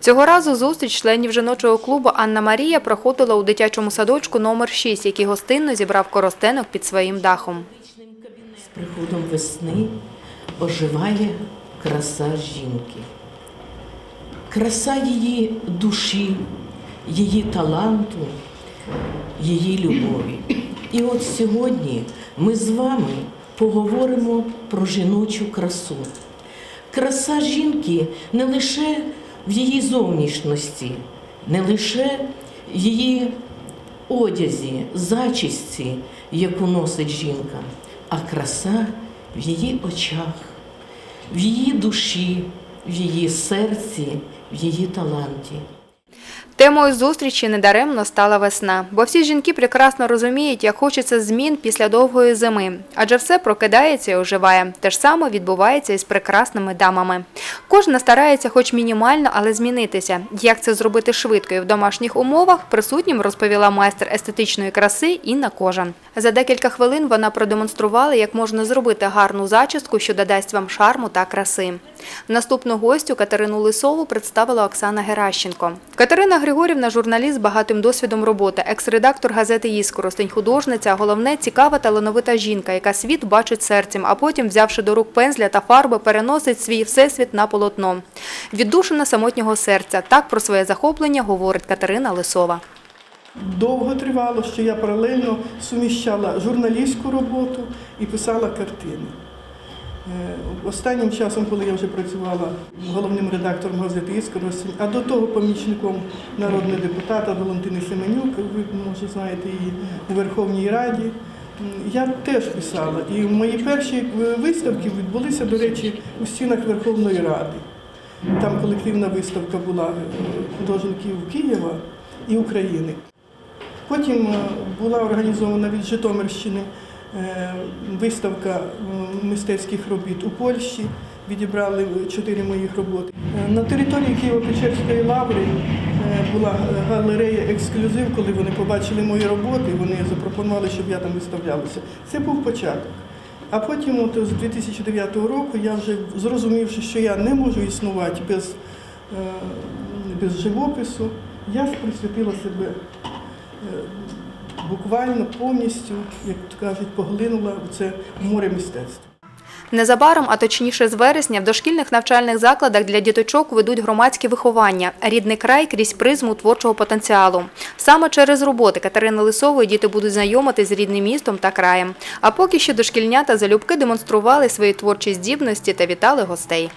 Цього разу зустріч членів жіночого клубу Анна Марія проходила у дитячому садочку номер 6, який гостинно зібрав коростенок під своїм дахом. З приходом весни оживає краса жінки. Краса її душі, її таланту, її любові. І от сьогодні ми з вами поговоримо про жіночу красу. Краса жінки не лише в її зовнішності, не лише її одязі, зачісті, яку носить жінка, а краса в її очах, в її душі, в її серці, в її таланті. Темою зустрічі недаремно стала весна, бо всі жінки прекрасно розуміють, як хочеться змін після довгої зими, адже все прокидається і оживає. Те ж саме відбувається і з прекрасними дамами. Кожна старається, хоч мінімально, але змінитися. Як це зробити швидко і в домашніх умовах, присутнім розповіла майстер естетичної краси Інна Кожан. За декілька хвилин вона продемонструвала, як можна зробити гарну зачіску, що додасть вам шарму та краси. Наступну гостю Катерину Лисову представила Оксана Геращенко. Катерина Григорівна – журналіст з багатим досвідом роботи, екс-редактор газети «Іскоростень», художниця, головне – цікава талановита жінка, яка світ бачить серцем, а потім, взявши до рук пензля та фарби, переносить свій всесвіт на полотно. Віддушина самотнього серця. Так про своє захоплення говорить Катерина Лисова. Довго тривало, що я паралельно суміщала журналістську роботу і писала картини. Е, Останнім часом, коли я вже працювала головним редактором газети «Іскоростень», а до того помічником народного депутата Валентини Семенюк, ви може знаєте її у Верховній Раді, я теж писала. І мої перші е, виставки відбулися, до речі, у стінах Верховної Ради. Там колективна виставка була е, художників Києва і України. Потім була організована від Житомирщини виставка е, мистецьких робіт у Польщі. Відібрали чотири моїх роботи. Е, На території Києво-Печерської лаври е, була галерея ексклюзив, коли вони побачили мої роботи, вони запропонували, щоб я там виставлялася. Це був початок. А потім, от, з 2009 року, я вже зрозумівши, що я не можу існувати без, без живопису, я присвятила себе буквально повністю, як кажуть, поглинула в це море мистецтва. Незабаром, а точніше з вересня, в дошкільних навчальних закладах для діточок ведуть громадське виховання «Рідний край» крізь призму творчого потенціалу. Саме через роботи Катерини Лисової діти будуть знайомитись з рідним містом та краєм. А поки що дошкільнята залюбки демонстрували свої творчі здібності та вітали гостей.